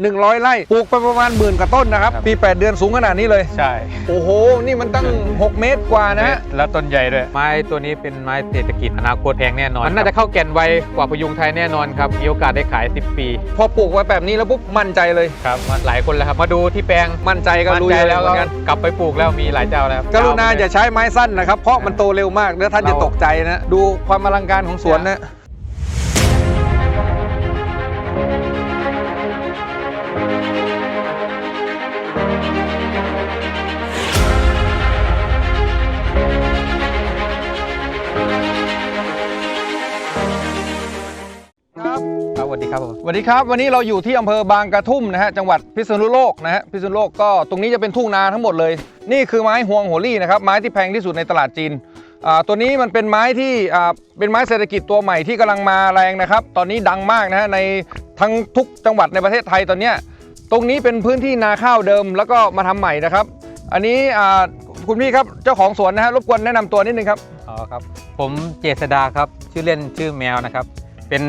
100 ไร่ปลูกไปประมาณหมื่นกว่าต้นนะครับครับ ปี 8 เดือนสูงขนาดนี้เลย ใช่ โอ้โห นี่มันตั้ง 6 เมตรกว่านะฮะแล้วต้นใหญ่ด้วย ไม้ตัวนี้เป็นไม้เศรษฐกิจอนาคตแพงแน่นอน มันน่าจะเข้าแก่นไวกว่าพยุงไทยแน่นอนครับ มีโอกาสได้ขาย 10 ปี พอปลูกไว้แบบนี้แล้วปุ๊บมั่นใจเลย ครับมาหลายคนแล้วครับ มาดูที่แปลง มั่นใจก็มั่นลุยใจเลยแล้วเหมืก็อนกันกลับไปปลูกแล้วมีหลายเจ้าแล้วครับกรุณาอย่าใช้ไม้สั้นนะครับ เพราะมันโตเร็วมากเดี๋ยวท่านจะเราตกใจนะ ดูความอลังการของสวนนะ วัสดีครับผมสวัสดีครับ วันนี้เราอยู่ที่อำเภอบางกระทุ่มนะฮะจังหวัดพิษณุโลกนะฮะพิษณุโลกก็ตรงนี้จะเป็นทุ่งนาทั้งหมดเลย นี่คือไม้ฮวงโหรี่นะครับไม้ที่แพงที่สุดในตลาดจีนตัวนี้มันเป็นไม้ที่เป็นไม้เศรษฐกิจตัวใหม่ที่กำลังมาแรงนะครับ ตอนนี้ดังมากนะฮะในทั้งทุกจังหวัดในประเทศไทยตอนนี้ตรงนี้เป็นพื้นที่นาข้าวเดิมแล้วก็มาทำใหม่นะครับ อันนี้คุณพี่ครับเจ้าของสวนนะฮะรบกวนแนะนำตัวนิดนึงครับอ๋อครับ ผมเจษดาครับชื่อเล่นชื่อแมวนะครับ เป็น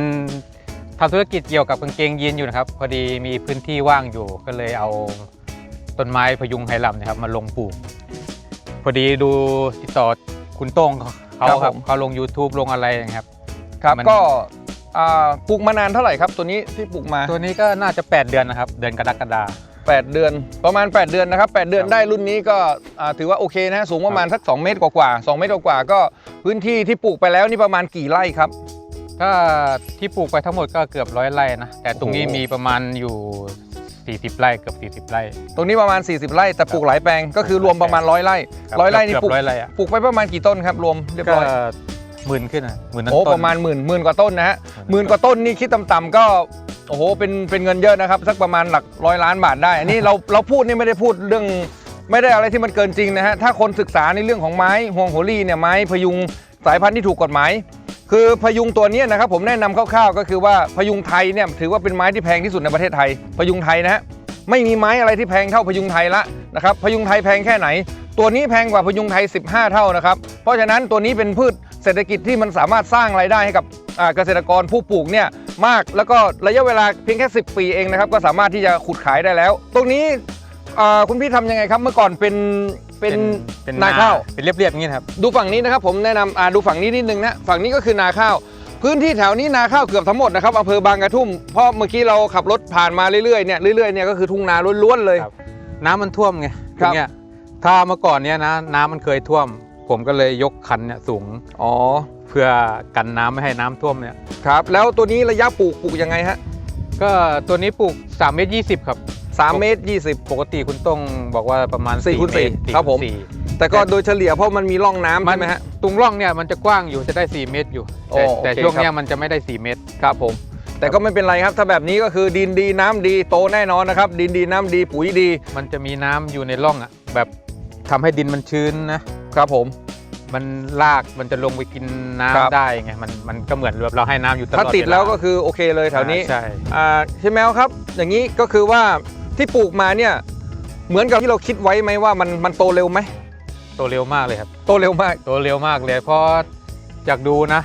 ทำธุรกิจเกี่ยวกับกางเกงยีนอยู่นะครับ พอดีมีพื้นที่ว่างอยู่ก็เลยเอาต้นไม้พยุงไหหลำนะครับมาลงปลูก พอดีดูติดต่อคุณโต้งเขาครับครับผมเขาลง YouTube ลงอะไรนะครับ ครับมันก็อ่าปลูกมานานเท่าไหร่ครับ ตัวนี้ที่ปลูกมา ตัวนี้ก็น่าจะ 8 เดือนนะครับ เดือนกรกฎา8เดือน ประมาณ 8 เดือนนะครับ 8 เดือนครับได้รุ่นนี้ก็อ่าถือว่าโอเคนะ สูงประมาณสัก 2 เมตรกว่าๆ2เมตรกว่าๆก็พื้นที่ที่ปลูกไปแล้วนี่ประมาณกี่ไร่ครับ ก็ที่ปลูกไปทั้งหมดก็เกือบร้อยไร่นะ แต่ตรงนี้โอ้โหมีประมาณอยู่ 40 ไร่เกือบ 40 ไร่ ตรงนี้ประมาณ 40 ไร่แต่ปลูกหลายแปลงก็คือรวมประมาณร้อยไร่คบร้อยไร่นี่เกือบปลูกร้อยไร่อะปลูกไปประมาณกี่ต้นครับรวมเรียบก็ร้อยหมื่นขึ้นอะหมื่นนั้นโอ้ต้นประมาณหมื่นหมื่นกว่าต้นนะฮะหหมื่มื่นนกว่าต้นนี่คิดต่ำๆก็โอ้โหเป็นเป็นเงินเยอะนะครับสักประมาณหลักร้อยล้านบาทได้ อันนี้เราเราพูดนี่ไม่ได้พูดเรื่องไม่ได้อะไรที่มันเกินจริงนะฮะถ้าคนศึกษาในเรื่องของไม้ห่วงโหรี่เนี่ยไม้พยุงสายพันธุ์ที่ถูกกฎหมาย คือพยุงตัวนี้นะครับผมแนะนำคร่าวๆ ก็คือว่าพยุงไทยเนี่ยถือว่าเป็นไม้ที่แพงที่สุดในประเทศไทย พยุงไทยนะฮะไม่มีไม้อะไรที่แพงเท่าพยุงไทยละนะครับพยุงไทยแพงแค่ไหน ตัวนี้แพงกว่าพยุงไทย 15 เท่านะครับเพราะฉะนั้นตัวนี้เป็นพืชเศรษฐกิจที่มันสามารถสร้างรายได้ให้กับเกษตรกรผู้ปลูกเนี่ยมากแล้วก็ระยะเวลาเพียงแค่ 10 ปีเองนะครับก็สามารถที่จะขุดขายได้แล้ว ตรงนี้คุณพี่ทำยังไงครับเมื่อก่อนเป็น เป็นเป็นนาข้าวเป็นเรียบๆอย่างนี้นะครับดูฝั่งนี้นะครับผมแนะนำอ่าดูฝั่งนี้นิดนึงนะฝั่งนี้ก็คือนาข้าว พื้นที่แถวนี้นาข้าวเกือบทั้งหมดนะครับอำเภอบางกระทุ่มเพราะเมื่อกี้เราขับรถผ่านมาเรื่อยๆเนี่ยเรื่อยๆเนี่ยก็คือทุ่งนาล้วนๆเลยครับน้ำมันท่วมไงครับตงเนี้ยถ้าเมื่อก่อนเนี้ยนะน้ำมันเคยท่วม ผมก็เลยยกคันเนี่ยสูงอ๋อเพื่อกันน้ำไม่ให้น้ำท่วมเนี่ยครับ แล้วตัวนี้ระยะปลูกปลูกยังไงฮะก็ตัวนี้ปลูก3เมตร20 ครับ สามเมตรยี่สิบปกติคุณต้องบอกว่าประมาณสี่คูณเมตสี่ครับผมสี่แต่ก็โดยเฉลี่ยเพราะมันมีร่องน้ำมัใช่ไหมฮะ ตรงร่องเนี่ยมันจะกว้างอยู่จะได้ 4 เมตรอยู่โอ้แต่แต่โอเคช่วงครับเนี้ยมันจะไม่ได้ 4 เมตรครับผม แต่ก็ไม่เป็นไรครับถ้าแบบนี้ก็คือดินดีน้ำดีโตแน่นอนนะครับ ดินดีน้ำดีปุ๋ยดี มันจะมีน้ำอยู่ในร่องอะแบบทำให้ดินมันชื้นนะครับผมมันลากมันจะลงไปกินน้ำครับได้ไงมันมันก็เหมือนแบบเราให้น้ำอยู่ตลอดถ้าติดเาแล้วก็คือโอเคเลยแถวนี้อ่าใช่อ่าใช่แมวครับ อย่างนี้ก็คือว่า ที่ปลูกมาเนี่ยเหมือนกับที่เราคิดไว้ไหมว่ามันมันโตเร็วไหมโตเร็วมากเลยครับ โตเร็วมากโตเร็วมากเลยเพราะจากดูนะ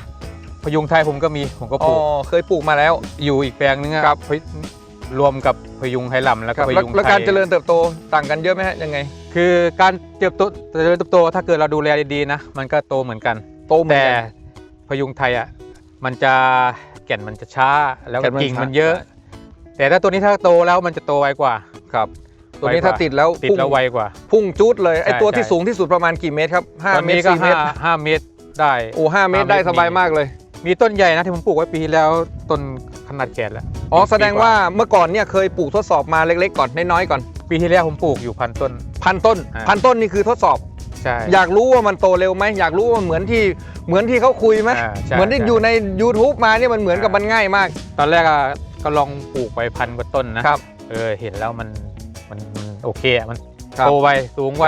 พยุงไทยผมก็มีผมก็ปอ๋อลูกเคยปลูกมาแล้ว อยู่อีกแปลงนึงอะครับ พยรวมกับพยุงไหหลำแล้วคก็รับพแล้วยุงแล้วไทการยเจริญเติบโตต่างกันเยอะไหมฮะยังไง คือการเติบโตเจริญเติบโตถ้าเกิดเราดูแลดีๆนะมันก็โตเหมือนกัน โตเหมือนแต่กัน พยุงไทยอะมันจะแก่นมันจะช้าแล้วแก่นมันกิ่งช้า มันเยอะ แต่ถ้าตัวนี้ถ้าโตแล้วมันจะโตไวกว่าครับ ตัวนี้ไวกว่าถ้าติดแล้วติดพุ่งแล้วไวกว่า พุ่งจุดเลยไอใช่ตัวที่ใช่สูงที่สุดประมาณกี่เมตรครับห้าตอนเมตนี้รก็สี่เมห้าตรห้าเมตรได้โอ้ห้าเมตรห้าเมตรได้สบายมีมากเลย มีต้นใหญ่นะที่ผมปลูกไว้ปีที่แล้วต้นขนาดแก่แล้วอ๋อแสดงปีกว่าว่าเมื่อก่อนเนี่ยเคยปลูกทดสอบมาเล็กๆก่อนน้อยๆก่อน ปีที่แล้วผมปลูกอยู่พันต้น พันต้นอ่าพันต้นนี่คือทดสอบใช่อยากรู้ว่ามันโตเร็วไหมอยากรู้ว่ามันเหมือนที่เหมือนที่เขาคุยไหมอ่าใช่เหมือนที่ใช่อยู่ใน YouTube มาเนี่ยมันเหมือนกับอ่ามัมันง่ายมาก ตอนแรกอะ ก็ลองปลูกไปพันกว่าต้นนะครับ เออเห็นแล้วมันมันมันโอเคอะมันครับ โตไวสูงไว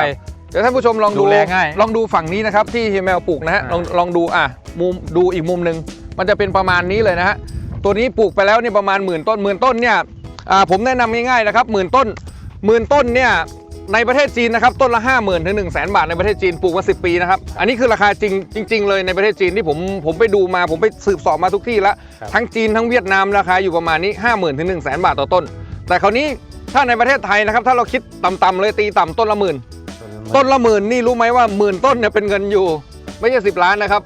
เดี๋ยวท่านผู้ชมลองดูดูแลง่ายลองดูฝั่งนี้นะครับที่เฮียแมวปลูกนะฮะอ่า ลองลองดูอะมุมดูอีกมุมหนึ่งมันจะเป็นประมาณนี้เลยนะฮะตัวนี้ปลูกไปแล้วเนี่ยประมาณหมื่นต้นหมื่นต้นเนี่ยอ่าผมแนะนำง่ายๆนะครับหมื่นต้นหมื่นต้นเนี่ย ในประเทศจีนนะครับต้นละ 5 0,000ถึง1 0 0 0 0แบาทในประเทศจีนปลูกมา 10 ปีนะครับอันนี้คือราคาจริงจริง ๆ เลยในประเทศจีนที่ผมผมไปดูมาผมไปสืบเสอบมาทุกที่แล้วครับทั้งจีนทั้งเวียดนามราคาอยู่ประมาณนี้ 5 0,000ถึง1 0 0 0 0แบาทต่อต้น แต่คราวนี้ถ้าในประเทศไทยนะครับถ้าเราคิดต่ำๆเลยตีต่ำต้นละหมื่นต้ต้นนละหมื่นนี่รู้ไหมว่าหมื่นต้นเนี่ยเป็นเงินอยู่ ไม่ใช่สิบล้านนะครับ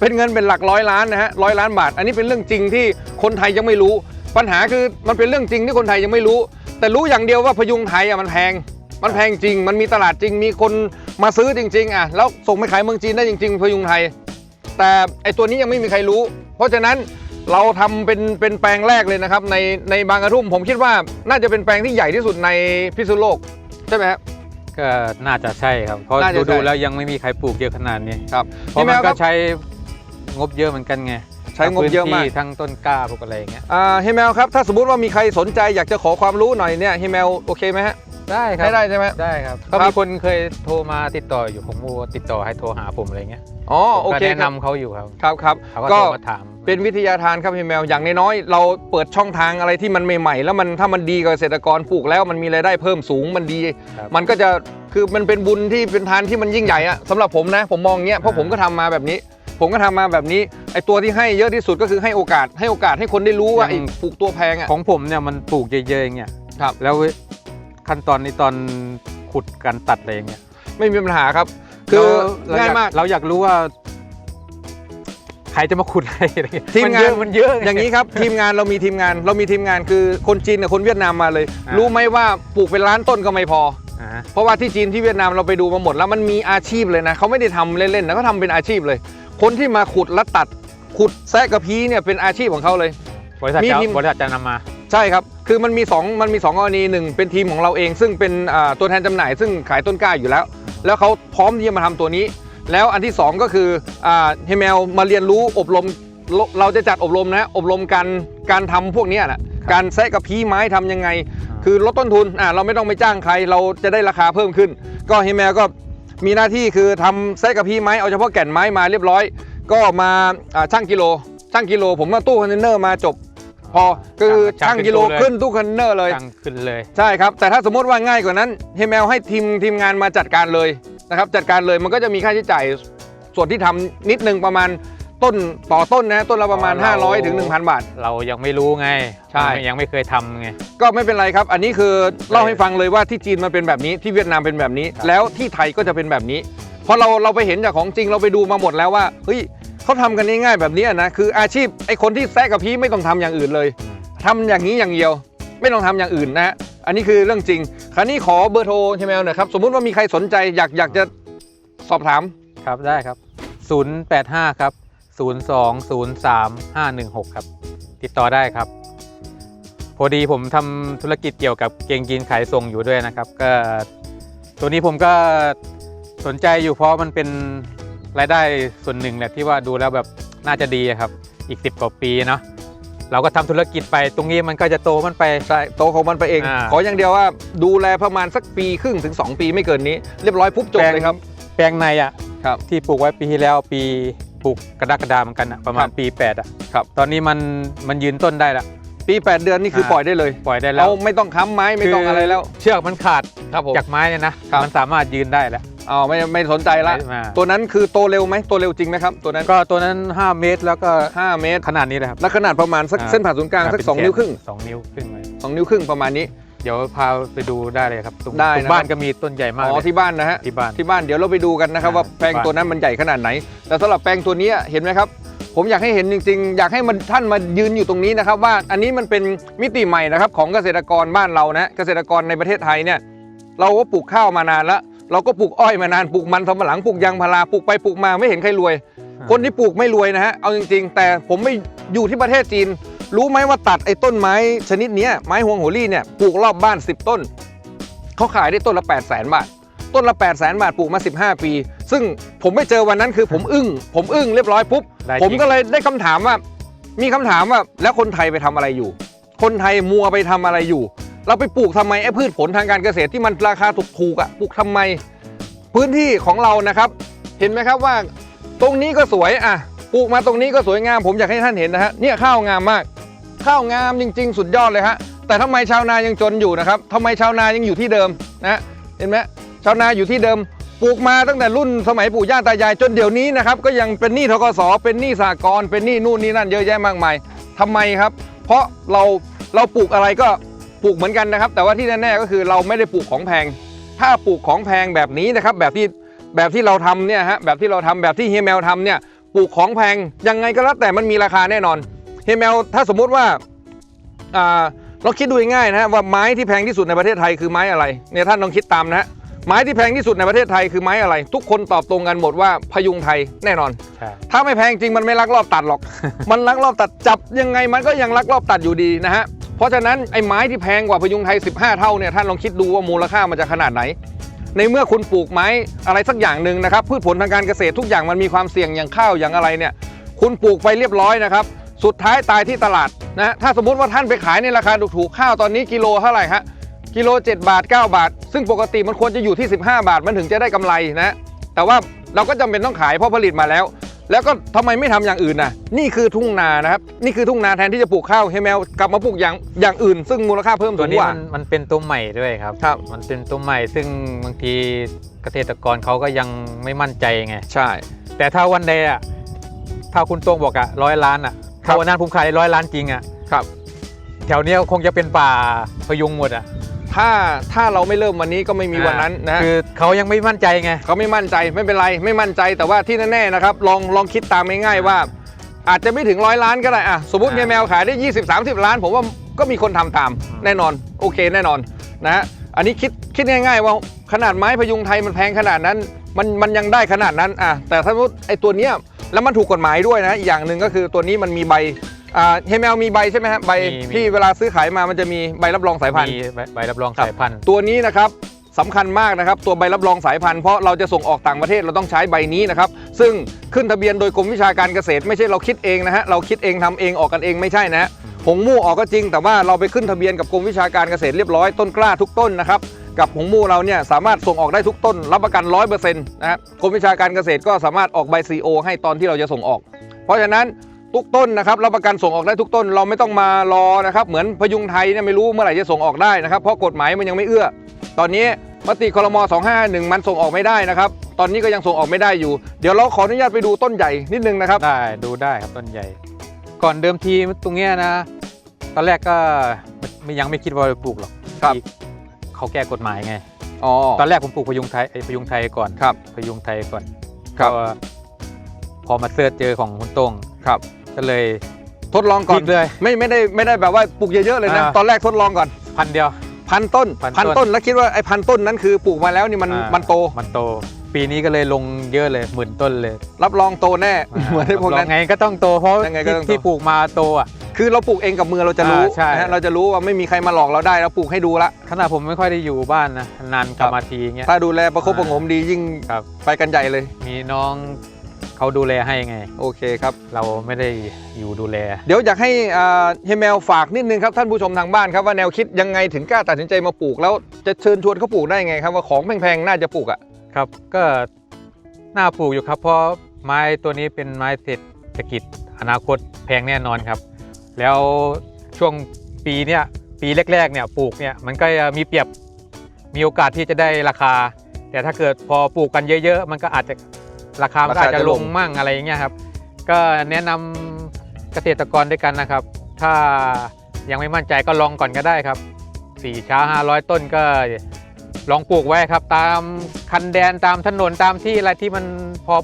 เป็นเงินเป็นหลักร้อยล้านนะฮะร้อยล้านบาท อันนี้เป็นเรื่องจริงที่คนไทยยังไม่รู้ ปัญหาคือมันเป็นเรื่องจริงที่คนไทยยังไม่รู้ แต่รู้อย่างเดียวว่าพยุงไทยอะมันแพง มันแพงจริง มันมีตลาดจริง มีคนมาซื้อจริง ๆ อะ แล้วส่งไปขายเมืองจีนได้จริง ๆ พยุงไทย แต่ไอตัวนี้ยังไม่มีใครรู้ เพราะฉะนั้นเราทำเป็นเป็นแปลงแรกเลยนะครับ ในในบางกระทุ่มผมคิดว่าน่าจะเป็นแปลงที่ใหญ่ที่สุดในพิษณุโลกใช่ไหมครับก็น่าจะใช่ครับ เพราะน่าจะดูใช่ดูแล้วยังไม่มีใครปลูกเยอะขนาดนี้ครับเพราะพี่แมมันวคก็รับใช้งบเยอะเหมือนกันไงใช้งบเยอะมากทั้งพื้นที่ทั้งต้นกล้าพวกอะไรอย่างเงี้ยอ่าเฮยแมวครับถ้าสมมุติว่ามีใครสนใจอยากจะขอความรู้หน่อยเนี่ยเฮยแมวโอเคไหมฮะได้ครัให้ได้ใช่ไหมได้ครับครัก็บมีคนเคยโทรมาติดต่ออยู่ผมก็ติดต่อให้โทรหาผมอะไรเงี้ยอ๋อโอก็เคแนะครับนำเขาอยู่ครับครับครับเขาก็ก็โทรมาถามเป็นวิทยาทานครับเฮยแมวอย่างน้อยๆเราเปิดช่องทางอะไรที่มันใหม่ๆ แล้วมันถ้ามันดีกับเกษตรกรปลูกแล้วมันมีรายได้เพิ่มสูงมันดีครับมันก็จะคือมันเป็นบุญที่เป็นทานที่มันยิ่งใหญ่อะสำหรับผมนะผมมองเงี้ยเพราะอ่าผมก็ทำมาแบบนี้ ผมก็ทำมาแบบนี้ไอตัวที่ให้เยอะที่สุดก็คือให้โอกาสให้โอกาสให้คนได้รู้ว่าไอปลูกตัวแพงอะของผมเนี่ยมันปลูกเยอะๆอย่างเงี้ยครับแล้วขั้นตอนในตอนขุดการตัดอะไรอย่างเงี้ยไม่มีปัญหาครับ คือเรง่ายเรมากเราอยากรู้ว่าใครจะมาขุดให้อะไรเงี้ยทีมงานมันเยอะมันเยอะอย่างนี้ครับ ทีมงานเรามีทีมงานเรามีทีมงานคือคนจีนกับคนเวียดนามมาเลยอ่ารู้รู้ไหมว่าปลูกเป็นล้านต้นก็ไม่พออ่าฮะเพราะว่าที่จีนที่เวียดนามเราไปดูมาหมดแล้วมันมีอาชีพเลยนะเขาไม่ได้ทำเล่นๆนะเขาทำเป็นอาชีพเลย คนที่มาขุดและตัดขุดแซะกระพี้เนี่ยเป็นอาชีพของเขาเลย บริษัทมีจะทีม บริษัทจะนำมา ใช่ครับ คือมันมี2มันมี2กรณีหนึ่งเป็นทีมของเราเอง ซึ่งเป็นอ่าตัวแทนจำหน่าย ซึ่งขายต้นกล้าอยู่แล้ว แล้วเขาพร้อมที่จะมาทำตัวนี้ แล้วอันที่ 2 ก็คืออ่าเฮแมวมาเรียนรู้อบรมเราเราจะจัดอบรมนะ อบรมการการทำพวกเนี้ยนะการแซะกระพี้ไม้ทำยังไง คือลดต้นทุนอ่าเราไม่ต้องไปจ้างใคร เราจะได้ราคาเพิ่มขึ้น ก็เฮแมวก็ มีหน้าที่คือทำแซะกระพี้ไม้เอาเฉพาะแก่นไม้มาเรียบร้อย ก็มาอ่าช่างกิโลช่างกิโล ผมก็ตู้คอนเทนเนอร์มาจบ พอก็คือช่างกิโลขึ้นตู้คอนเทนเนอร์เลยตั้งขึ้นเลยใช่ครับแต่ถ้าสมมติว่าง่ายกว่านั้นเฮแมวให้ทีมทีมงานมาจัดการเลยนะครับจัดการเลยมันก็จะมีค่าใช้จ่ายส่วนที่ทำนิดนึงประมาณ ต้นต่อต้นนะต้นละประมาณอ๋อเรา500ถึง1,000 บาท เรายังไม่รู้ไงใช่ ยังไม่เคยทำไง ก็ไม่เป็นไรครับ อันนี้คือเล่าให้ฟังเลยว่าที่จีนมันเป็นแบบนี้ที่เวียดนามเป็นแบบนี้ ครับ แล้วที่ไทยก็จะเป็นแบบนี้เพราะเราเราไปเห็นจากของจริงเราไปดูมาหมดแล้วว่าเฮ้ยเขาทำกันง่ายๆแบบนี้นะคืออาชีพไอคนที่แซะกับพี่ไม่ต้องทำอย่างอื่นเลยทำอย่างนี้อย่างเดียว ไม่ต้องทำอย่างอื่นนะฮะอันนี้คือเรื่องจริง คราวนี้ขอเบอร์โทรใช่ไหมหน่อยครับ สมมุติว่ามีใครสนใจอยากอยากจะสอบถาม ครับได้ครับ 085 ครับ 0203516 ครับ ติดต่อได้ครับ พอดีผมทำธุรกิจเกี่ยวกับเกงยีนขายส่งอยู่ด้วยนะครับ ก็ตัวนี้ผมก็สนใจอยู่เพราะมันเป็นรายได้ส่วนหนึ่งแหละที่ว่าดูแล้วแบบน่าจะดีอะครับ อีก 10 กว่าปีเนาะเราก็ทำธุรกิจไปตรงนี้มันก็จะโตมันไป ใช่ โตของมันไปเอง อ่า ขออย่างเดียวว่าดูแลประมาณสักปีครึ่งถึง 2 ปีไม่เกินนี้ เรียบร้อยปุ๊บจบเลยครับ แปลงในอะครับ ที่ปลูกไว้ปีที่แล้วปี ปลูกกระดากกระดาเหมือนกันอะประมาคณรับปี8อะครับ ตอนนี้มันมันยืนต้นได้ละ ปี 8 เดือนนี่คือปล่อยได้เลยปล่อยได้แล้เราวไม่ต้องค้ำไม้ไม่ต้องอะไรแล้ว เชือกมันขาดครับผม จากไม้เนี่ยนะครับ มันสามารถยืนได้แล้วอ๋อไม่ไม่สนใจละ มาตัวนั้นคือโตเร็วไหมโตเร็วจริงไหมครับ ตัวนั้นก็ตัวนั้น 5 เมตรแล้วก็5เมตร ขนาดนี้เลยครับและขนาดประมาณสักอ่า เส้นผ่าศูนย์กลางสักเป็2นิ้วครึ่ง สองนิ้วครึ่งเลย 2 นิ้วครึ่งประมาณนี้ เดี๋ยวพาไปดูได้เลยครับตรงได้ตรงนะครับบ้านก็มีต้นใหญ่มากอ๋อเลย ที่บ้านนะฮะที่บ้านที่บ้านเดี๋ยวเราไปดูกันนะครับ อ่าว่าแปลงบ้านตัวนั้นมันใหญ่ขนาดไหน แต่สำหรับแปลงตัวเนี้ยเห็นไหมครับ ผมอยากให้เห็นจริงๆ อยากให้มันท่านมายืนอยู่ตรงนี้นะครับ ว่าอันนี้มันเป็นมิติใหม่นะครับของเกษตรกรบ้านเรานะเกษตรกรในประเทศไทยเนี่ยเราก็ปลูกข้าวมานานแล้ว เราก็ปลูกอ้อยมานานปลูกมันสำปะหลังปลูกยางพาราปลูกไปปลูกมาไม่เห็นใครรวยคนที่ปลูกไม่รวยนะฮะเอาจริง ๆ แต่ผมไม่อยู่ที่ประเทศจีน รู้ไหมว่าตัดไอ้ต้นไม้ชนิดเนี้ยไม้ฮวงโหรี่เนี่ยปลูกรอบบ้าน 10 ต้น เขาขายได้ต้นละ 8 0 0แสนบาท ต้นละ 8 0 0แสนบาทปลูกมา 15 ปี ซึ่งผมไม่เจอวันนั้นคือผมอึ้ง ผมอึ้งเรียบร้อยปุ๊บได้จริงผมก็เลยได้คำถามว่า มีคำถามว่าแล้วคนไทยไปทำอะไรอยู่ คนไทยมัวไปทำอะไรอยู่ เราไปปลูกทำไมไอ้พืชผลทางการเกษตรที่มันราคาถูกๆอะปลูกทำไม พื้นที่ของเรานะครับ เห็นไหมครับว่า ตรงนี้ก็สวยอะปลูกมาตรงนี้ก็สวยงาม ผมอยากให้ท่านเห็นนะฮะเนี่ยข้าวงามมาก ข้าวงามจริง ๆ สุดยอดเลยฮะแต่ทำไมชาวนายังจนอยู่นะครับทำไมชาวนายังอยู่ที่เดิมนะเห็นไหมชาวนาอยู่ที่เดิมปลูกมาตั้งแต่รุ่นสมัยปู่ย่าตายายจนเดี๋ยวนี้นะครับก็ยังเป็นหนี้ทกสเป็นหนี้สหกรเป็นหนี้นู่นนี่นั่นเยอะแยะมากมายทำไมครับ เพราะเราเราปลูกอะไรก็ปลูกเหมือนกันนะครับ แต่ว่าที่แน่ๆก็คือเราไม่ได้ปลูกของแพง ถ้าปลูกของแพงแบบนี้นะครับแบบที่แบบที่เราทำเนี่ยฮะแบบที่เราทำแบบที่เฮียแมวทำเนี่ยปลูกของแพงยังไงก็แล้วแต่มันมีราคาแน่นอน ฮียแมวถ้าสมมุติว่าอ่าเราคิดดูง่ายๆนะฮะว่าไม้ที่แพงที่สุดในประเทศไทยคือไม้อะไรเนี่ยท่านลองคิดตามนะฮะไม้ที่แพงที่สุดในประเทศไทยคือไม้อะไร ทุกคนตอบตรงกันหมดว่าพยุงไทยแน่นอนใช่ถ้าไม่แพงจริงมันไม่ลักลอบตัดหรอก มันลักลอบตัดจับยังไงมันก็ยังลักลอบตัดอยู่ดีนะฮะเพราะฉะนั้นไอ้ไม้ที่แพงกว่าพยุงไทย 15 เท่าเนี่ยท่านลองคิดดูว่ามูลค่ามันจะขนาดไหน ในเมื่อคุณปลูกไม้อะไรสักอย่างหนึ่งนะครับพืชผลทางการเกษตรทุกอย่างมันมีความเสี่ยงอย่างข้าวอย่างอะไรเนี่ยคุณปลูกไปเรียบร้อยนะครับ สุดท้ายตายที่ตลาดนะถ้าสมมุติว่าท่านไปขายในราคาถูกๆข้าวตอนนี้กิโลเท่าไหร่ฮะกิโล 7 บาท 9 บาท ซึ่งปกติมันควรจะอยู่ที่ 15 บาท มันถึงจะได้กำไรนะแต่ว่าเราก็จำเป็นต้องขายเพราะผลิตมาแล้ว แล้วก็ทำไมไม่ทำอย่างอื่นน่ะนี่คือทุ่งนานะครับนี่คือทุ่งนาแทนที่จะปลูกข้าวให้แมวกลับมาปลูกอย่างอย่างอื่น ซึ่งมูลค่าเพิ่มตัสูวงนี้กว่ามันมันเป็นตัวใหม่ด้วยครับครับ มันเป็นตัวใหม่ซึ่งบางทีเกษตรกรเขาก็ยังไม่มั่นใจไงใช่ แต่ถ้าวันใดอะถ้าคุณตรงบอกอะร้อยล้านอะ ครัถ้าบ วันนั้นผมขายร้อยล้านจริงอะครับ แถวเนี้ยคงจะเป็นป่าพยุงหมดอะถ้าถ้าเราไม่เริ่มวันนี้ก็ไม่มีวันนั้นนะฮะ คือเขายังไม่มั่นใจไง เขาไม่มั่นใจไม่เป็นไรไม่มั่นใจแต่ว่าที่แน่ๆนะครับลองลองคิดตามง่ายๆว่า อาจจะไม่ถึงร้อยล้านก็ได้อะสมมติอ่าเฮียแมวขายได้ 20 30 ล้าน ผมว่าก็มีคนทำตามอืมแน่นอนโอเคแน่นอนนะฮะอันนี้คิดคิดง่าย ๆ ว่าขนาดไม้พยุงไทยมันแพงขนาดนั้น มันมันยังได้ขนาดนั้นอะแต่ถ้าสมมติไอ้ตัวเนี้ย แล้วมันถูกกฎหมายด้วยนะอีกอย่างหนึ่งก็คือตัวนี้มันมีใบอ่าเฮียแมวมีใบใช่ไหมฮะใบมีมี ที่เวลาซื้อขายมามันจะมีใบรับรองสายพันธุ์ มีใบใบรับรองครับ สายพันธุ์ ตัวนี้นะครับสำคัญมากนะครับ ตัวใบรับรองสายพันธุ์เพราะเราจะส่งออกต่างประเทศเราต้องใช้ใบนี้นะครับ ซึ่งขึ้นทะเบียนโดยกรมวิชาการเกษตรไม่ใช่เราคิดเองนะฮะเราคิดเองทำเองออกกันเองไม่ใช่นะฮะผงมู่ออกก็จริง แต่ว่าเราไปขึ้นทะเบียนกับกรมวิชาการเกษตรเรียบร้อยต้นกล้าทุกต้นนะครับ กับผงมู่เราเนี่ยสามารถส่งออกได้ทุกต้น รับประกัน 100%นะฮะกรมวิชาการเกษตรก็สามารถออกใบ CO ให้ตอนที่เราจะส่งออก เพราะฉะนั้นทุกต้นนะครับรับประกันส่งออกได้ทุกต้น เราไม่ต้องมารอนะครับเหมือนพยุงไทยเนี่ยไม่รู้เมื่อไหร่จะส่งออกได้นะครับเพราะกฎหมายมันยังไม่เอื้อ ตอนนี้มติครม2551 มันส่งออกไม่ได้นะครับ ตอนนี้ก็ยังส่งออกไม่ได้อยู่ เดี๋ยวเราขออนุญาตไปดูต้นใหญ่นิดนึงนะครับ ได้ดูได้ครับต้นใหญ่ ก่อนเดิมทีตรงเนี้ยนะ ตอนแรกก็ไม่ยังไม่คิดว่าจะปลูกหรอกครับที่ เขาแก้กฎหมายไง อ๋อ ตอนแรกผมปลูกพยุงไทยไอ้พยุงไทยก่อนครับพยุงไทยก่อนครับ ก็พอมาเสิร์ชเจอของคุณโต้งครับ ก็เลยทดลองก่อนพลิเลย ไม่ไม่ได้ไม่ได้แบบว่าปลูกเยอะๆเลยนะอ่า ตอนแรกทดลองก่อนพันเดียว พันต้นพันต้น พันต้นแล้วคิดว่าไอ้พันต้นนั้นคือปลูกมาแล้วนี่มันอ่ามันโตมันโต ปีนี้ก็เลยลงเยอะเลยหมื่นต้นเลยรับรองโตแน่เหมือนที่พวกนั้น ลงไงก็ต้องโตเพราะยังไงก็ที่ต้องโต ที่ปลูกมาโตอะ คือเราปลูกเองกับมือเราจะรู้อ่าใช่ นะฮะเราจะรู้ว่าไม่มีใครมาหลอกเราได้เราปลูกให้ดูละ ขนาดผมไม่ค่อยได้อยู่บ้านนะนานกลับ มาทีเงี้ย ถ้าดูแลประคบประหงมดียิ่งครับ ไปกันใหญ่เลย มีน้องเขาดูแลให้ไง โอเคครับ เราไม่ได้อยู่ดูแล เดี๋ยวอยากให้อ่าเฮยแมวฝากนิดนึงครับท่านผู้ชมทางบ้านครับว่าแนวคิดยังไงถึงกล้าตัดสินใจมาปลูก แล้วจะเชิญชวนเขาปลูกได้ไงครับว่าของแพงๆน่าจะปลูกอะ ครับก็น่าปลูกอยู่ครับ เพราะไม้ตัวนี้เป็นไม้เศรษฐกิจอนาคตแพงแน่นอนครับ แล้วช่วงปีเนี้ยปีแรกๆเนี่ยปลูกเนี่ยมันก็มีเปรียบมีโอกาสที่จะได้ราคา แต่ถ้าเกิดพอปลูกกันเยอะ ๆ มันก็อาจจะราคามันอาจจะลงมั่งอะไรอย่างเงี้ยครับ ก็แนะนำเกษตรกรด้วยกันนะครับ ถ้ายังไม่มั่นใจก็ลองก่อนก็ได้ครับสี่ช้าห้าร้อยต้นก็ลองปลูกไว้ครับ ตามคันแดนตามถนนตามที่อะไรที่มันพอ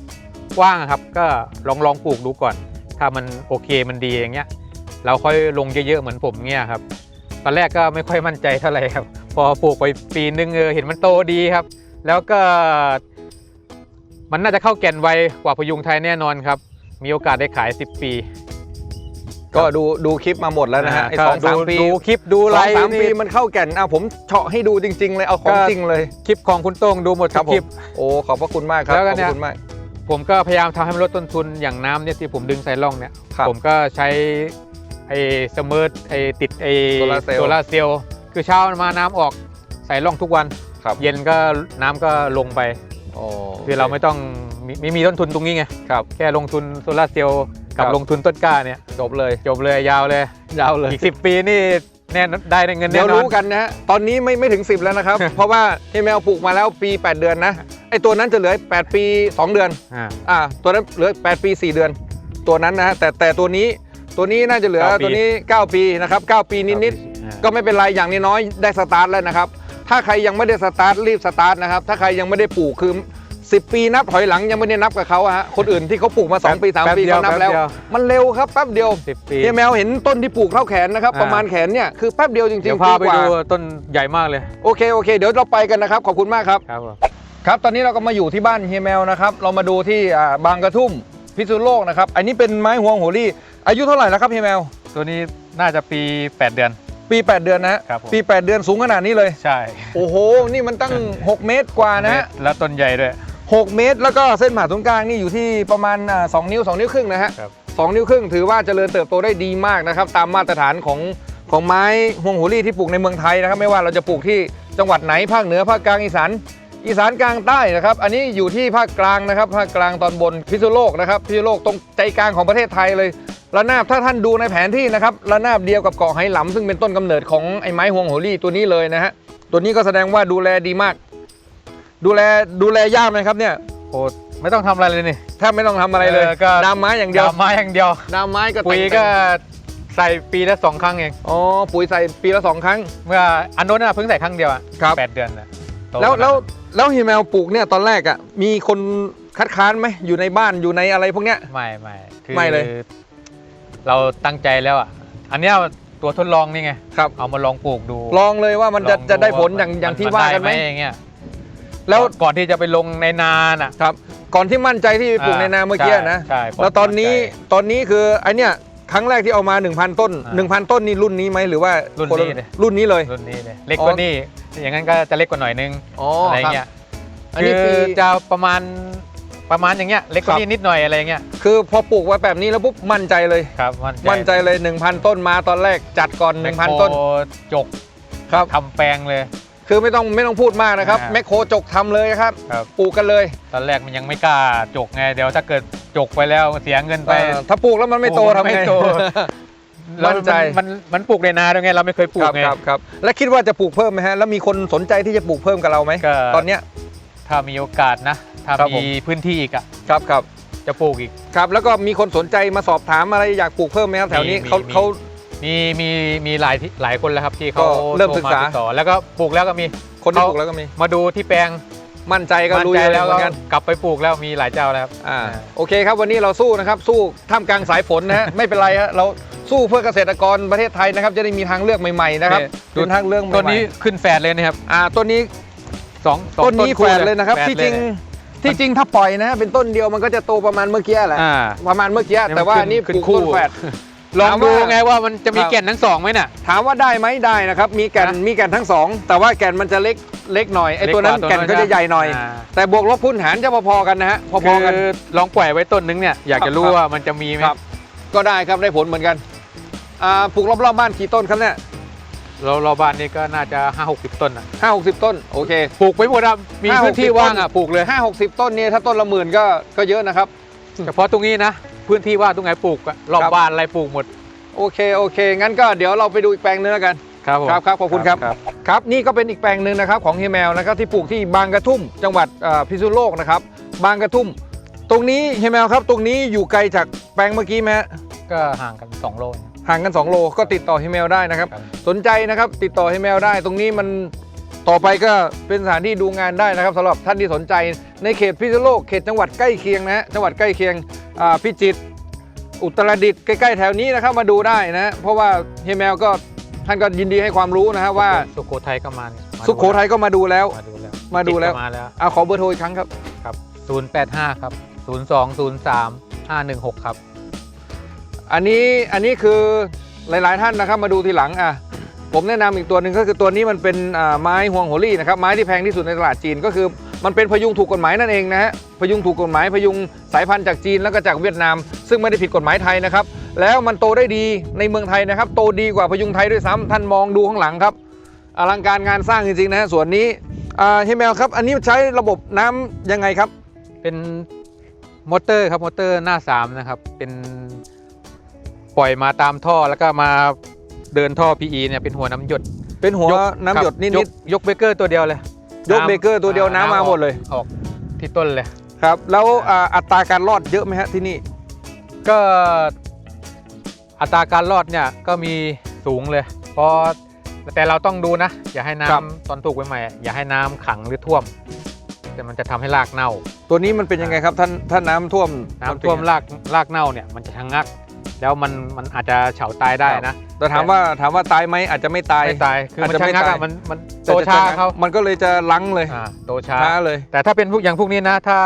ว่างครับ ก็ลองลองปลูกดูก่อน ถ้ามันโอเคมันดีอย่างเงี้ย เราค่อยลงเยอะๆเหมือนผมเงี้ยครับ ตอนแรกก็ไม่ค่อยมั่นใจเท่าไหร่ครับ พอปลูกไปปีนึงเออเห็นมันโตดีครับ แล้วก็ มันน่าจะเข้าแก่นไวกว่าพยุงไทยแน่นอนครับ มีโอกาสได้ขาย 10 ปี ก็ดูดูคลิปมาหมดแล้วนะฮะไอ้ก็สองสามดูปีดูคลิปดูสไลองฟ์สามปีนี่มันเข้าแก่นอะผมเฉาะให้ดูจริง ๆ เลยเอาของก็จริงเลยคลิปของคุณโต้งดูหมดครัทุบกคลิปโอ้ขอบพระคุณมากครับแล้วขก็อบพเนี่ยระคุณมากผมก็พยายามทำให้มันลดต้นทุนอย่างน้ำเนี่ยที่ผมดึงใส่ร่องเนี่ยครับผมก็ใช้ ไอ้สมิร์ทไอ้ติดไอ้โซลาร์เซลล์ โซลาร์เซลล์คือเช้ามาน้ำออกใส่ร่องทุกวัน ครับเย็นก็น้ำก็ลงไปโอ้คือเราไม่ต้องมีไม่มีต้นทุนตรงนี้ไงครับ แค่ลงทุนโซลาร์เซลล์กับครับ ลงทุนต้นกล้าเนี่ยจบเลยจบเลยยาวเลย ยาวเลย อีก 10 ปีนี่แน่นได้เงินเดี๋แน่ยวนอนรู้กันนะฮะตอนนี้ไม่ไม่ถึง 10 แล้วนะครับ เพราะว่าเฮยแมวปลูกมาแล้วปี 8 เดือนนะไอ้ตัวนั้นจะเหลือ 8 ปี 2 เดือนอ่าอ่าตัวนั้นเหลือ 8 ปี 4 เดือน ตัวนั้นนะฮะแต่แต่ตัวนี้ ตัวนี้น่าจะเหลือเก้าปี ตัวนี้ 9 ปีนะครับ 9 ปีนิดอ่าก็ไม่เป็นไรอย่างน้อยๆได้สตาร์ทแล้วนะครับ ถ้าใครยังไม่ได้สตาร์ทรีบสตาร์ทนะครับ ถ้าใครยังไม่ได้ปลูกคือ 10 ปีนับถอยหลังยังไม่ได้นับกับเขาอะฮะคนอื่นที่เขาปลูกมา 2 ปี แป๊บ3ปีเดียวเขานับแล้ว แป๊บเดียว มันเร็วครับแป๊บเดียวสิบปี เฮียแมวเห็นต้นที่ปลูกเท่าแขนนะครับ อ่า ประมาณแขนเนี่ยคือแป๊บเดียวจริงๆเดี๋ยวพาไปปีกว่ดูต้นใหญ่มากเลยโอเคโอเค เดี๋ยวเราไปกันนะครับขอบคุณมากครับ ครับผม ครับ ตอนนี้เราก็มาอยู่ที่บ้านเฮียแมวนะครับ เรามาดูที่อ่าบางกระทุ่ม พิษณุโลกนะครับอันนี้เป็นไม้หวงโหรี่ อายุเท่าไหร่แล้วครับเฮียแมว ตัวนี้น่าจะปี 8 เดือน ปี 8 เดือนนะฮะครับผม ปี 8 เดือนสูงขนาดนี้เลย ใช่โอ้โห นี่มันตั้ง 6 เมตรกว่านะฮะแล้วต้นใหญ่ด้วย 6เมตร แล้วก็เส้นผ่าศูนย์กลางนี่อยู่ที่ประมาณอ่า2นิ้ว 2 นิ้วครึ่งนะฮะครับ สองนิ้วครึ่งถือว่าเจริญเติบโตได้ดีมากนะครับตามมาตรฐานของของไม้ฮวงโหรี่ที่ปลูกในเมืองไทยนะครับไม่ว่าเราจะปลูกที่จังหวัดไหนภาคเหนือภาคกลางอีสาน อีสานกลางใต้นะครับ อันนี้อยู่ที่ภาคกลางนะครับ ภาคกลางตอนบนพิษณุโลกนะครับพิษณุโลกตรงใจกลางของประเทศไทยเลยระนาบถ้าท่านดูในแผนที่นะครับระนาบเดียวกับเกาะไหหลำซึ่งเป็นต้นกำเนิดของไอ้ไม้ฮวงโหรี่ตัวนี้เลยนะฮะตัวนี้ก็แสดงว่าดูแลดีมาก ดูแลดูแลยากไหมครับเนี่ยโอ้ไม่ต้องทำอะไรเลยนี่แทบไม่ต้องทำอะไรเลยเออก็ดามไม้อย่างเดียวดำไม้อย่างเดียวดามไม้ก็ปุ๋ยแต่งก็ใส่ปีละสองครั้งเองอ๋อปุ๋ยใส่ปีละสองครั้ง เมื่ออันโน้นน่ะเพิ่งใส่ครั้งเดียวอะครับแปดเดือนนะโตแล้วขนาดแล้ว แล้วเฮียแมวปลูกเนี่ยตอนแรกอะมีคนคัดค้านไหมอยู่ในบ้านอยู่ในอะไรพวกเนี้ย ไม่ไม่คือไม่เลย เราตั้งใจแล้วอะ อันเนี้ยตัวทดลองนี่ไงครับ เอามาลองปลูกดูลองเลยว่ามันจะลองจะได้ผลว่อย่างอย่างที่มัว่ากันไหมด้อย่างเงี้ยแล้วก่อนก่อนที่จะไปลงในนาน่ะครับ ก่อนที่มั่นใจที่ไปปลูกในนาเมื่อกี้นะใช่ใช่แล้วตอนนี้มั่ใจตอนนี้คือไอเนี้ยครั้งแรกที่เอามา 1,000 ต้นอ่า1,000 ต้นนี่รุ่นนี้ไหมหรือว่ารุ่นคละนี้เลยรุ่นนี้เลย รุ่นนี้เลยเล็กอ๋อกว่านี้ อย่างนั้นก็จะเล็กกว่าหน่อยนึงอ๋ออะไรครับเงี้ยอันนี้คือปีจะประมาณประมาณอย่างเงี้ยเล็กกว่าครับ นี้นิดหน่อยอะไรเงี้ยคือพอปลูกไว้แบบนี้แล้วปุ๊บมั่นใจเลย ครับมั่นใจเลย 1,000 ต้นมาตอนแรกจัดก่อน แมคโคร1,000 ต้นจกครับ ทำแปลงเลย คือไม่ต้องไม่ต้องพูดมากนะครับอ่า แมคโครจกทำเลยครับครับ ปลูกกันเลยตอนแรกมันยังไม่กล้าจกไงเดี๋ยวถ้าเกิดจกไปแล้วเสียเงินไป เออถ้าปลูกแล้วมันไม่โตปลูกทำไม่ไงโต มั่นใจแล้วมันมันมันปลูกในนาด้วยไงเราไม่เคยปลูคกรับไง ครับครับแล้วคิดว่าจะปลูกเพิ่มไหมฮะแล้วมีคนสนใจที่จะปลูกเพิ่มกับเราไหมก็ ตอนเนี้ย ถ้ามีโอกาสนะถ้าครับผม มีพื้นที่อีกอะครับครับจะปลูกอีก ครับแล้วก็มีคนสนใจมาสอบถามอะไรอยากปลูกเพิ่มไหมครับแถวนี้มีเขามี เขา มีมีมีหลายที่หลายคนแล้วครับที่เขาก็เริ่มโทศึกษาติดต่อแล้วก็ปลูกแล้วก็มีคนที่เขาปลูกแล้วก็มีมาดูที่แปลง มั่นใจก็มั่นลุยใจเลยแล้วเหมืก็อนกันกลับไปปลูกแล้วมีหลายเจ้าแล้วครับอ่าอ่าโอเคครับวันนี้เราสู้นะครับ สู้ท่ามกลางสายฝนนะฮะไม่เป็นไรฮะเราสู้เพื่อเกษตรกรประเทศไทยนะครับ จะได้มีทางเลือกใหม่ๆนะครับเนี่ยเป็นทางเลือกใหม่ๆต้นนี้ขึ้นแฝดเลยนะครับอ่าต้นนี้สองสองต้นนี้แฝดเลยนะครับแฝดที่จริงเลยที่จริงถ้าปล่อยนะฮะเป็นต้นเดียวมันก็จะโตประมาณเมื่อกี้แหละอ่าประมาณเมื่อกี้เนี่ยมันแต่ว่าขึ้นนี่ขึ้ปนลูกคู่ต้นแฝด ลองถามดูว่าไงว่ามันจะมีครับแก่นทั้งสองไหมน่ะ ถามว่าได้ไหมได้นะครับ มีแก่นนะมีแก่นทั้งสองแต่ว่าแก่นมันจะเล็กเล็กหน่อยไอ้ตัวนั้นเล็กกว่าแก่นก็จะใหญ่หน่อยาแต่บวกลบพื้นหารจะพอๆกันนะฮะพอๆกันคือลองปล่อยไว้ต้นนึงเนี่ยอยากจะรู้ครับว่ามันจะมีไหมครับก็ได้ครับได้ผลเหมือนกันอ่าปลูกรอบๆบ้านกี่ต้นครับเนี่ยเราเราบ้านนี้ก็น่าจะห้าหกสิบต้นอะห้าหกสิบต้น โอเคปลูกไปหมดอะมีห้าหกสิบพื้นที่ว่างอะปลูกเลยห้าหกสิบต้นเนี่ยถ้าต้นละหมื่นก็ก็เยอะนะครับเฉพาะตรงนี้นะ พื้นที่ว่างตรงไหนปลูกอะรอบครับ บ้านอะไรปลูกหมด โอเคโอเค งั้นก็เดี๋ยวเราไปดูอีกแปลงนึงแล้วกัน ครับผมครับครับขอบคุณครับ ครับ นี่ก็เป็นอีกแปลงหนึ่งนะครับของเฮียแมวนะครับที่ปลูกที่บางกระทุ่ม จังหวัดเอ่อพิษณุโลกนะครับ บางกระทุ่ม ตรงนี้เฮียแมวครับ ตรงนี้อยู่ไกลจากแปลงเมื่อกี้ไหมฮะก็ห่างกันสองโลนะ ห่างกัน 2 โลก็ติดต่อเฮียแมวได้นะครับ ครับ สนใจนะครับติดต่อเฮียแมวได้ ตรงนี้มัน ต่อไปก็เป็นสถานที่ดูงานได้นะครับสำหรับท่านที่สนใจในเขตพิษณุโลกเขตจังหวัดใกล้เคียงนะฮะจังหวัดใกล้เคียงอ่าพิจิตรอุตรดิตถ์ใกล้ๆแถวนี้นะครับมาดูได้นะฮะเพราะว่าเฮียแมวก็ท่านก็ยินดีให้ความรู้นะฮะว่า สุโขทัยก็มานี่มาสุโขทัยก็มาดูแล้ว มาดูแล้วมาดูแล้วติก็มาแล้วเอาขอเบอร์โทรอีกครั้งครับ ครับศูนย์แปดห้าครับศูนย์สองศูนย์สามห้าหนึ่งหกครับ อันนี้อันนี้คือหลายๆท่านนะครับมาดูทีหลังอะ ผมแนะนำอีกตัวหนึ่งก็คือตัวนี้มันเป็นไม้ฮวงโหรี่นะครับไม้ที่แพงที่สุดในตลาดจีนก็คือมันเป็นพยุงถูกกฎหมายนั่นเองนะฮะพยุงถูกกฎหมายพยุงสายพันธุ์จากจีนแล้วก็จากเวียดนาม ซึ่งไม่ได้ผิดกฎหมายไทยนะครับ แล้วมันโตได้ดีในเมืองไทยนะครับ โตดีกว่าพยุงไทยด้วยซ้ำท่านมองดูข้างหลังครับอลังการงานสร้างจริงๆนะฮะส่วนนี้เฮยแมวครับอันนี้ใช้ระบบน้ำยังไงครับ เป็นมอเตอร์ครับมอเตอร์หน้าสามนะครับเป็นปล่อยมาตามท่อแล้วก็มา เดินท่อ PE เนี่ยเป็นหัวน้ำหยดเป็นหัวยกน้ำหยดครับนิยดกยกเบเกอร์ตัวเดียวเลยยกเบเกอร์ตัวเดียวน้ำมาหมดเลยออกที่ต้นเลย ครับ แล้วอ่าอัตราการรอดเยอะไหมฮะที่นี่ ก็อัตราการรอดเนี่ยก็มีสูงเลยเพราะแต่เราต้องดูนะ อย่าให้น้ำครับ ตอนปลูกใหม่ๆอะอย่าให้น้ำขังหรือท่วม แต่มันจะทำให้รากเน่า ตัวนี้มันเป็นยังไงครับท่านถ้าน้ำท่วมน้ำท่วมรากรากเน่าเนี่ยมันจะชะงัก แล้วมันมันอาจจะเฉาตายได้นะแต่ถามว่าถามว่าตายไหมอาจจะไม่ตายไม่ตายคือมันอาจจะชะไม่งักตาอะยมันมันแต่โตจะช้าชะงักเขามันก็เลยจะลังเลยอ่าโตช้าช้าเลย แต่ถ้าเป็นพวกอย่างพวกนี้นะ ถ้า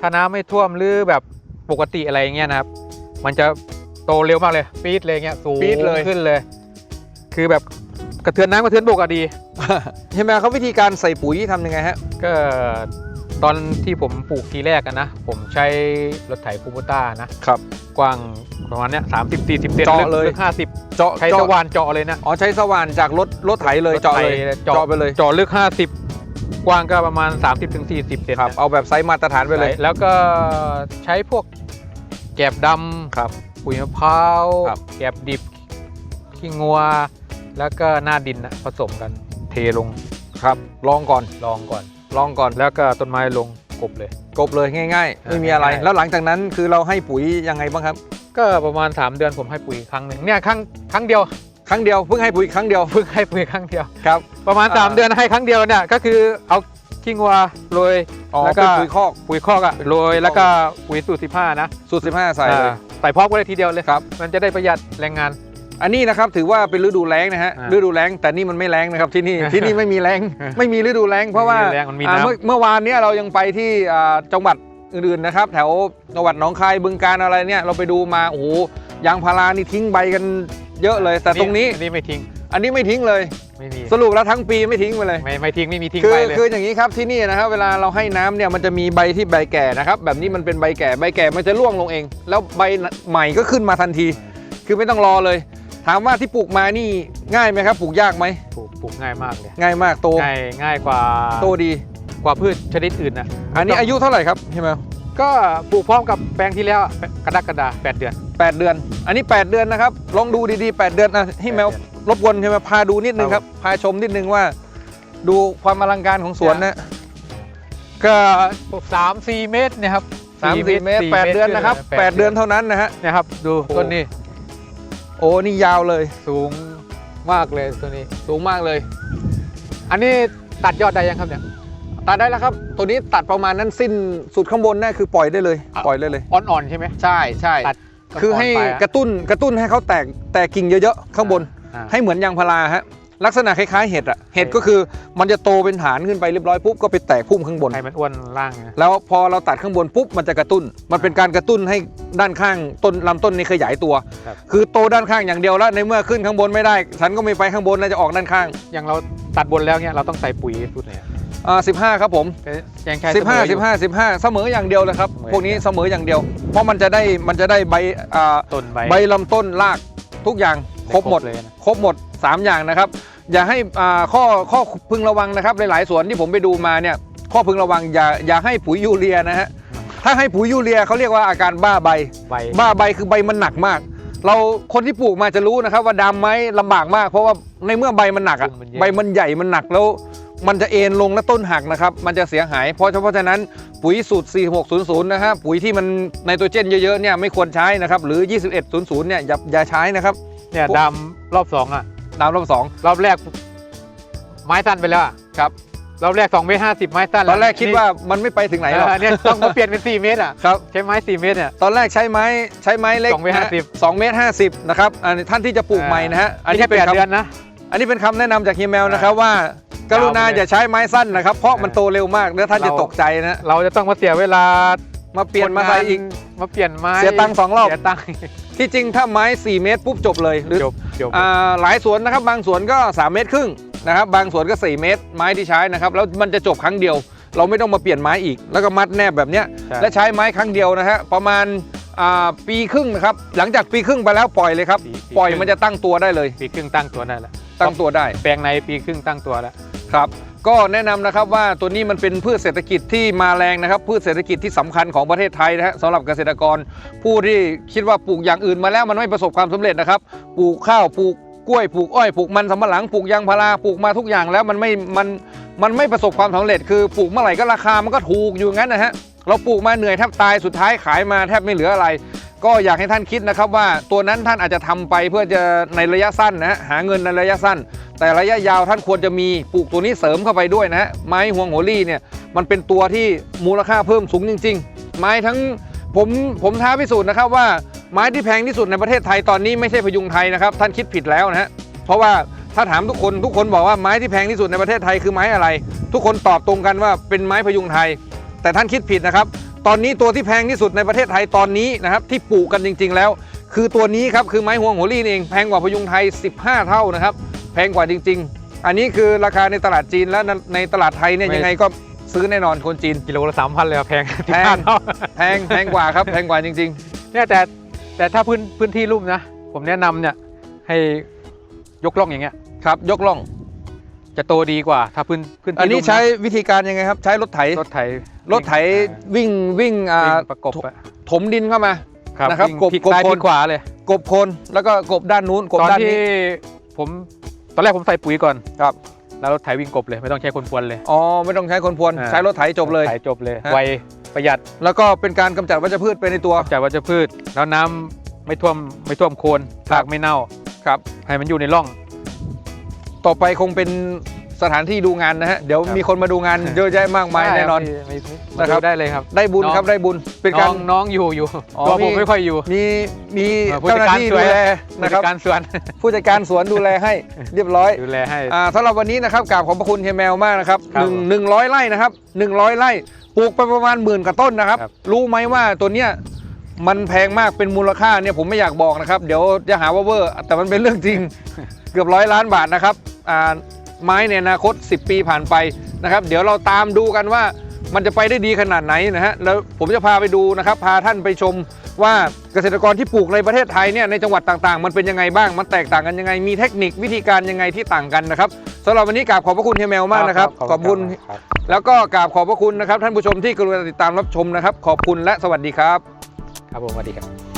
ถ้าน้ำไม่ท่วมหรือแบบปกติอะไรอย่างเงี้ยนะครับ มันจะโตเร็วมากเลย ปี๊ดเลยเงี้ยสูงปี๊ดเลยขึ้นเลย คือแบบกระเทือนน้ำกระเทือนบกอะดีเห็นไหมครับวิธีการใส่ปุ๋ยทำยังไงฮะก็ ตอนที่ผมปลูกทีแรกอะนะ ผมใช้รถไถคูโบต้านะครับ กว้างประมาณเนี้ยสามสิบสี่สิบเซนเจาะเลยห้าสิบเจาะใช้เจาะสว่านเจาะเลยนะอ๋อใช้สว่านจากรถรถไถเลยเจาะเลยรถไถเจาะไปเลยเจาะลึกห้าสิบกว้างก็ประมาณสามสิบถึงสี่สิบเซนครับนะเอาแบบไซส์มาตรฐานไปเลย แล้วก็ใช้พวกแกบดำครับ ปุ๋ยมะพร้าวครับ แกบดิบขี้งัว แล้วก็หน้าดินนะผสมกันเทลงครับลองก่อนลองก่อน ลองก่อนแล้วก็ต้นไม้ลงกบเลย กบเลยง่าย ๆ ไม่มีอะไร ง่ายๆ แล้วหลังจากนั้นคือเราให้ปุ๋ยยังไงบ้างครับ ก็ประมาณ 3 เดือนผมให้ปุ๋ยครั้งหนึ่งเนี่ยครั้งครั้งเดียวครั้งเดียวเพิ่งให้ปุ๋ยครั้งเดียวเพิ่งให้ปุ๋ยครั้งเดียว ครับ ประมาณ อ่า 3 เดือนให้ครั้งเดียวเนี่ยก็คือเอาขี้งัวโรยอ๋อแล้วก็เป็นปุ๋ยคอกปุ๋ยคอกอะโรยแล้วก็ปุ๋ยสูตร15นะสูตร15 ใส่เลย อ่าใส่พร้อมกันเลยทีเดียวเลยครับ มันจะได้ประหยัดแรงงาน อันนี้นะครับถือว่าเป็นฤดูแล้งนะฮะอ่าฤดูแล้งแต่นี่มันไม่แล้งนะครับที่นี่ ที่นี่ไม่มีแล้งอ่าไม่มีฤดูแล้งเพราะว่าไม่มีแล้งมันมีอ่าน้ำ เมื่อเมื่อวานเนี้ยเรายังไปที่อ่าจังหวัดอื่นๆนะครับ แถวจังหวัดหนองคายบึงการอะไรเนี่ยเราไปดูมาโอ้โหยางพารานี่ทิ้งใบกันเยอะเลย แต่ตรงนี้อันนี้ไม่ทิ้งอันนี้ไม่ทิ้งเลย ไม่มีสรุปแล้วทั้งปีไม่ทิ้งไปเลย ไม่ไม่ทิ้งไม่มีทิ้งคือไปเลย คืออย่างนี้ครับที่นี่นะครับเวลาเราให้น้ำเนี่ยมันจะมีใบที่ใบแก่นะครับแบบนี้มันเป็นใบแก่ใบแก่มันจะร่วงลงเอง แล้วใบใหม่ก็ขึ้นมาทันที คือไม่ต้องรอเลย ถามว่าที่ปลูกมานี่ง่ายไหมครับ ปลูกยากไหมปลูกปลูกง่ายมากเลยง่ายมากโตง่ายง่ายกว่าโตดีกว่าพืชชนิดอื่นนะอันนี้อายุเท่าไหร่ครับใช่ไหมก็ปลูกพร้อมกับแปลงที่แล้วอะกระดักกระดาแปดเดือนแปดเดือน อันนี้ 8 เดือนนะครับ ลองดูดีๆ 8 เดือนอะให้แมวแปดเดือนรบกวนใช่ไหมพาดูนิดนึงคครัรับบพาชมนิดนึงว่า ดูความอลังการของสวนนะก็สามสี่เมตรเนะครับสามสี่เมตรแปดเดือนนะครับแปดเดือนเท่านั้นนะฮะเนะครับดูโอ้ต้นนี้ โอ้นี่ยาวเลยสูงมากเลยตัวนี้สูงมากเลย อันนี้ตัดยอดได้ยังครับเนี่ยตัดได้แล้วครับ ตัวนี้ตัดประมาณนั้นสิ้นสุดข้างบนน่าคือปล่อยได้เลยอะปล่อยได้เลยอ่อนๆใช่ไหมใช่ใช่ตัดคือให้นๆไปอะกระตุ้นกระตุ้นให้เขาแตกแตกกิ่งเยอะๆข้างบนอ่าให้เหมือนยางพาราฮะ ลักษณะคล้ายๆเห็ดอะเห็ดก็คือมันจะโตเป็นฐานขึ้นไปเรียบร้อยปุ๊บก็ไปแตกพุ่มข้างบน ให้มันอ้วนล่างนะแล้วพอเราตัดข้างบนปุ๊บมันจะกระตุ้น มันเป็นการกระตุ้นให้ด้านข้างต้นลำต้นนี้ขยายตัว ครับคือโตด้านข้างอย่างเดียวแล้วในเมื่อขึ้นข้างบนไม่ได้ ฉันก็ไม่ไปข้างบนแล้วจะออกด้านข้างอย่างเราตัดบนแล้วเนี่ยเราต้องใส่ปุ๋ยสูตรไหนอะอ่าสิบห้าครับผมยังแค่สิบห้าเสมออยู่ สิบห้าสิบห้าเสมออย่างเดียวเลยครับ เสมอ พวกนี้เสมออย่างเดียว เพราะมันจะได้มันจะได้ใบอ่าต้นใบใบลำต้นรากทุกอย่างครบหมด เลยนะ ครบหมด 3 อย่างนะครับ อย่าให้อ่าข้อข้อพึงระวังนะครับ หลายๆสวนที่ผมไปดูมาเนี่ยข้อพึงระวังอย่าอย่าให้ปุ๋ยยูเรียนะฮะถ้าให้ปุ๋ยยูเรียเขาเรียกว่าอาการบ้าใบใบบ้าใบคือใบมันหนักมาก เราคนที่ปลูกมาจะรู้นะครับ ว่าดำไหมลำบากมาก เพราะว่าในเมื่อใบมันหนักอะมันเยอะใบมันใหญ่มันหนักแล้ว มันจะเอ็นลงและต้นหักนะครับ มันจะเสียหายเพราะเพราะฉะนั้นปุ๋ยสูตร 4600 นะฮะปุ๋ยที่มันไนโตรเจนเยอะๆเนี่ยไม่ควรใช้นะครับ หรือ 2100 เนี่ยอย่าอย่าใช้นะครับเนี่ยดำรอบสองอะ ตามรอบสองรอบแรก ไม้สั้นไปแล้วอะครับรอบแรก2เมตรห้าสิบไม้สั้นตอนแรกคิดว่ามันไม่ไปถึงไหนไหนหรอกเนี่ยต้องมาเปลี่ยนเป็น4เมตรอะครับใช้ไม้4เมตรเนี่ยตอนแรกใช้ไม้ใช้ไม้เล็กสองเมตรห้าสิบสองเมตรห้าสิบนะครับอันนี้ท่านที่จะปลูกใหม่นะฮะอันนี้แค่แปดคำเดือนนะอันนี้เป็นคำแนะนำจากเฮียแมวนะครับว่า กรุณายาวไปเลยอย่าใช้ไม้สั้นนะครับ เพราะมันโตเร็วมากแล้วท่านจะเราตกใจนะเราจะต้องมาเสียเวลามาเปลี่ยนมาใส่อีกมาเปลี่ยนไม้เสียตังค์สองรอบเสียตังค์ ที่จริงถ้าไม้ 4 เมตรปุ๊บจบเลยหรือจบจบอ่าหลายสวนนะครับ บางสวนก็ 3 เมตรครึ่งนะครับ บางสวนก็ 4 เมตร ไม้ที่ใช้นะครับ แล้วมันจะจบครั้งเดียว เราไม่ต้องมาเปลี่ยนไม้อีก แล้วก็มัดแนบแบบเนี้ยใช่ และใช้ไม้ครั้งเดียวนะฮะประมาณอ่าปีครึ่งนะครับหลังจากปีครึ่งไปแล้วปล่อยเลยครับปีปีปล่อยครึ่ง มันจะตั้งตัวได้เลย ปีครึ่งตั้งตัวได้แล้วตั้งตัวได้แปลงในปีครึ่งตั้งตัวแล้ว ครับ ก็แนะนำนะครับว่าตัวนี้มันเป็นพืชเศรษฐกิจที่มาแรงนะครับ พืชเศรษฐกิจที่สำคัญของประเทศไทยนะฮะสำหรับเกษตรกร ผู้ที่คิดว่าปลูกอย่างอื่นมาแล้วมันไม่ประสบความสำเร็จนะครับ ปลูกข้าวปลูกกล้วยปลูกอ้อยปลูกมันสำปะหลังปลูกยางพาราปลูกมาทุกอย่างแล้วมันไม่มันมันไม่ประสบความสำเร็จ คือปลูกเมื่อไหร่ก็ราคามันก็ถูกอยู่งั้นนะฮะเราปลูกมาเหนื่อยแทบตายสุดท้ายขายมาแทบไม่เหลืออะไร ก็อยากให้ท่านคิดนะครับว่าตัวนั้นท่านอาจจะทำไปเพื่อจะในระยะสั้นนะฮะหาเงินในระยะสั้น แต่ระยะยาวท่านควรจะมีปลูกตัวนี้เสริมเข้าไปด้วยนะฮะไม้ฮวงโหรี่เนี่ยมันเป็นตัวที่มูลค่าเพิ่มสูงจริง ๆ ไม้ทั้งผมผมท้าพิสูจน์นะครับว่าไม้ที่แพงที่สุดในประเทศไทยตอนนี้ไม่ใช่พยุงไทยนะครับ ท่านคิดผิดแล้วนะฮะเพราะว่าถ้าถามทุกคนทุกคนบอกว่าไม้ที่แพงที่สุดในประเทศไทยคือไม้อะไร ทุกคนตอบตรงกันว่าเป็นไม้พยุงไทย แต่ท่านคิดผิดนะครับ ตอนนี้ตัวที่แพงที่สุดในประเทศไทยตอนนี้นะครับที่ปลูกกันจริง ๆ แล้ว คือตัวนี้ครับคือไม้ฮวงโหรี่นี่เองแพงกว่าพยุงไทย 15 เท่านะครับ แพงกว่าจริง ๆ อันนี้คือราคาในตลาดจีนและในตลาดไทยเนี่ยไม่ ยังไงก็ซื้อแน่นอนคนจีน กิโลละสามพันเลยอะแพงแพงแพงแพงกว่าครับแพงกว่าจริง เนี่ยแต่แต่ถ้าพื้นพื้นที่ลุ่มนะ ผมแนะนำเนี่ยให้ยกล่องอย่างเงี้ย ๆ ครับ ยกล่อง จะโตดีกว่า ถ้าพื้นพื้นที่อันนี้ลุ่มะใช้วิธีการยังไงครับ ใช้รถไถ รถไถรถไถวิ่งวิ่งอ่าวิ่งประกบอะถมดินเข้ามาครับนะครับวิ่งกบพลิกกบซ้ายคนพลิกขวาเลย กบโคนแล้วก็กบด้านนู้นกบตอนด้านที่นี้ผม ตอนแรกผมใส่ปุ๋ยก่อนครับ แล้วรถไถวิ่งกบเลยไม่ต้องใช้คนพวนเลย อ๋อไม่ต้องใช้คนพรวนอ่า ใช้รถไถจบเลย ไถจบเลยฮะ ไวประหยัดแล้วก็เป็นการกำจัดวัชพืชไปในตัว จากวัชพืช แล้วน้ำไม่ท่วมไม่ท่วมโคนครับ รากไม่เน่า ครับ ให้มันอยู่ในร่อง ต่อไปคงเป็น สถานที่ดูงานนะฮะเดี๋ยวครับมีคนมาดูงานเยอะแยะมากมายแน่นอนได้ไม่ไม่นะครับมาดูได้เลยครับ ได้บุญน้องครับได้บุญเป็นการน้องน้องอยู่อยู่อ๋อตัวผมมี ไม่ค่อยอยู่มีมีเออผู้เจ้าหน้าจัดการที่สดูวนแลนะนะคครัรับบการสวน ผู้จัดการสวนดูแลให้เรียบร้อย ดูแลให้ อ่าสำหรับวันนี้นะครับกราบขอบพระคุณเฮียแมวมากนะครับครับหนึ่งหนึ่งร้อยไร่นะครับหนึ่งร้อยไร่ปลูกไปประมาณหมื่นกว่าต้นนะครับ ครับ รู้ไหมว่าตัวเนี้ยมันแพงมากเป็นมูลค่าเนี่ยผมไม่อยากบอกนะครับ เดี๋ยวจะหาว่าเวอร์แต่มันเป็นเรื่องจริง เกือบร้อยล้านบาทนะครับอ่า ไม้ในอนาคต 10 ปีผ่านไปนะครับเดี๋ยวเราตามดูกันว่ามันจะไปได้ดีขนาดไหนนะฮะแล้วผมจะพาไปดูนะครับพาท่านไปชมว่าเกษตรกรที่ปลูกในประเทศไทยเนี่ยในจังหวัดต่างๆ มันเป็นยังไงบ้าง มันแตกต่างกันยังไง มีเทคนิควิธีการยังไงที่ต่างกันนะครับสำหรับวันนี้กราบขอบพระคุณเฮียแมวมากนะครับ ขอบคุณครับแล้วก็กราบขอบพระคุณนะครับ ท่านผู้ชมที่กรุณาติดตามรับชมนะครับ ขอบคุณและสวัสดีครับ ครับผมสวัสดีครับ